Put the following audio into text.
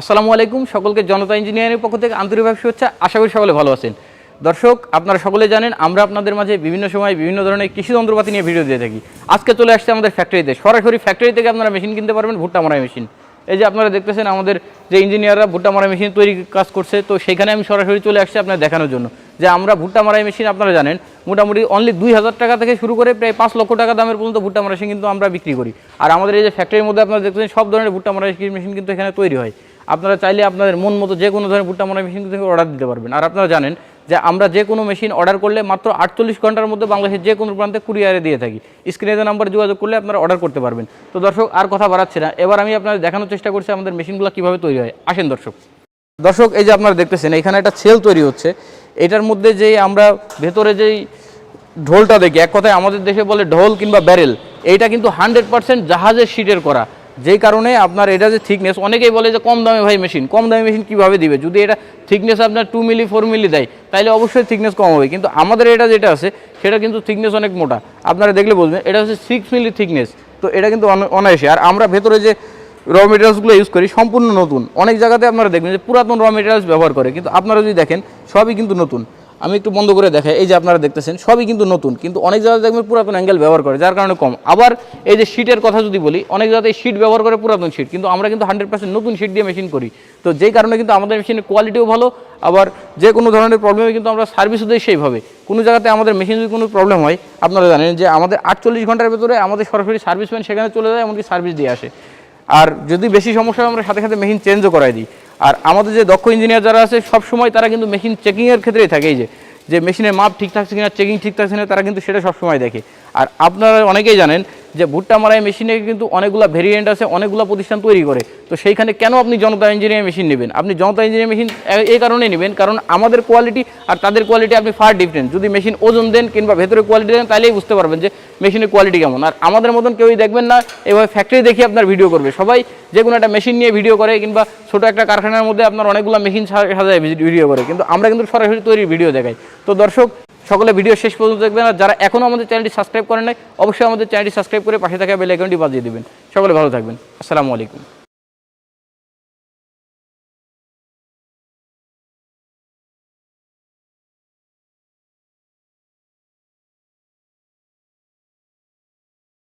আসসালামু আলাইকুম সকলকে জনতা ইঞ্জিনিয়ারিং পক্ষ থেকে আন্তরিকভাবে শুভেচ্ছা। আশা করি সকলে ভালো আছেন। দর্শক, আপনারা সকলে জানেন, আমরা আপনাদের মাঝে বিভিন্ন সময় বিভিন্ন ধরনের কৃষি যন্ত্রপাতি নিয়ে ভিডিও দিয়ে থাকি। আজকে চলে আসছে আমাদের ফ্যাক্টরিতে। সরাসরি ফ্যাক্টরি থেকে আপনারা মেশিন কিনতে পারবেন, ভুট্টা মারাই মেশিন এই যে আপনারা দেখতেছেন, আমাদের যে ইঞ্জিনিয়াররা ভুট্টা মারাই মেশিন তৈরি কাজ করছে, তো সেখানে আমি সরাসরি চলে আসছি আপনার দেখানোর জন্য। যে আমরা ভুট্টা মারাই মেশিন আপনারা জানেন, মোটামুটি অনলি দুই হাজার টাকা থেকে শুরু করে প্রায় পাঁচ লক্ষ টাকা দামের পর্যন্ত ভুট্টা মারাই মেশিন কিন্তু আমরা বিক্রি করি। আর আমাদের এই যে ফ্যাক্টরির মধ্যে আপনারা দেখতেছেন, সব ধরনের ভুট্টা মারাই মেশিন কিন্তু এখানে তৈরি হয়। আপনারা চাইলে আপনাদের মন মতো যে কোনো ধরনের ভুট্টা মারাই মেশিন থেকে অর্ডার দিতে পারবেন। আর আপনারা জানেন যে আমরা যে কোনো মেশিন অর্ডার করলে মাত্র আটচল্লিশ ঘণ্টার মধ্যে বাংলাদেশের যে কোনো প্রান্তে কুরিয়ারে দিয়ে থাকি। স্ক্রিনে নাম্বার যোগাযোগ করলে আপনারা অর্ডার করতে পারবেন। তো দর্শক, আর কথা বাড়াচ্ছে না। এবার আমি আপনাদের দেখানোর চেষ্টা করছি আমাদের মেশিনগুলো কীভাবে তৈরি হয়। আসেন দর্শক। দর্শক, এই যে আপনারা দেখতেছেন, এখানে একটা সেল তৈরি হচ্ছে। এটার মধ্যে যে আমরা ভেতরে যেই ঢোলটা দেখি, এক কথায় আমাদের দেশে বলে ঢোল কিংবা ব্যারেল এইটা কিন্তু হান্ড্রেড পার্সেন্ট জাহাজের শিটের করা। যেই কারণে আপনার এটা যে থিকনেস অনেকেই বলে যে কম দামে ভাই মেশিন কম দামে মেশিন কীভাবে দিবে? যদি এটা থিকনেস আপনার টু মিলি ফোর মিলি দেয় তাহলে অবশ্যই থিকনেস কম হবে। কিন্তু আমাদের এটা যেটা আছে, সেটা কিন্তু থিকনেস অনেক মোটা। আপনারা দেখলে বুঝবেন, এটা হচ্ছে সিক্স মিলি থিকনেস তো এটা কিন্তু অন- অনায়াসে। আর আমরা ভেতরে যে র মেটেরিয়ালসগুলো ইউজ করি, সম্পূর্ণ নতুন। অনেক জায়গাতে আপনারা দেখবেন যে পুরাতন র মেটেরিয়ালস ব্যবহার করে। কিন্তু আপনারা যদি দেখেন, সবই কিন্তু নতুন। আমি একটু বন্ধ করে দেখাই, এই যে আপনারা দেখতেছেন, সবই কিন্তু নতুন, কিন্তু অনেক জায়গায় দেখবেন পুরাতন অ্যাঙ্গেল ব্যবহার করে, যার কারণে কম। আবার এই যে শিটের কথা যদি বলি, অনেক জায়গায় শিট ব্যবহার করে পুরাতন শিট কিন্তু আমরা কিন্তু হান্ড্রেড পার্সেন্ট নতুন শিট দিয়ে মেশিন করি। তো যেই কারণে কিন্তু আমাদের মেশিনের কোয়ালিটিও ভালো, আবার যে কোনো ধরনের প্রবলেমে কিন্তু আমরা সার্ভিসও দিই সেইভাবে। কোনো জায়গাতে আমাদের মেশিন যদি কোনো প্রবলেম হয়, আপনারা জানেন যে আমাদের আটচল্লিশ ঘণ্টার ভেতরে আমাদের সরাসরি সার্ভিসম্যান সেখানে চলে যায়, এমনকি সার্ভিস দিয়ে আসে। আর যদি বেশি সমস্যা হয়, আমরা সাথে সাথে মেশিন চেঞ্জও করাই দিই। আর আমাদের যে দক্ষ ইঞ্জিনিয়ার যারা আছে, সব সময় তারা কিন্তু মেশিন চেকিংয়ের ক্ষেত্রেই থাকে। এই যে যে মেশিনের মাপ ঠিক থাকছে কিনা চেকিং ঠিক থাকছে না, তারা কিন্তু সেটা সবসময় দেখে। আর আপনারা অনেকেই জানেন যে ভুট্টা মারাই মেশিনে কিন্তু অনেকগুলো ভেরিয়েন্ট আছে, অনেকগুলো প্রতিষ্ঠান তৈরি করে। তো সেইখানে কেন আপনি জনতা ইঞ্জিনিয়ারিং মেশিন নেবেন? আপনি জনতা ইঞ্জিনিয়ারিং মেশিন এই কারণেই নেবেন, কারণ আমাদের কোয়ালিটি আর তাদের কোয়ালিটি আপনি ফার ডিফারেন্ট যদি মেশিন ওজন দেন কিংবা ভেতরে কোয়ালিটি দেন তাহলেই বুঝতে পারবেন যে মেশিনের কোয়ালিটি কেমন। আর আমাদের মতন কেউই দেখবেন না, এভাবে ফ্যাক্টরি দেখে আপনার ভিডিও করবে। সবাই যে কোনো একটা মেশিন নিয়ে ভিডিও করে কিংবা ছোটো একটা কারখানার মধ্যে আপনার অনেকগুলো মেশিন সাজায় ভিডিও করে। কিন্তু আমরা কিন্তু সরাসরি তৈরি ভিডিও দেখাই। তো দর্শক সকলে ভিডিও শেষ পর্যন্ত দেখবেন আর যারা এখনও আমাদের চ্যানেলটি সাবস্ক্রাইব করেন নাই, অবশ্যই আমাদের চ্যানেলটি সাবস্ক্রাইব করে পাশে থাকা বেল আইকনটি বাজিয়ে দেবেন। সকলে ভালো থাকবেন। আসসালামু আলাইকুম।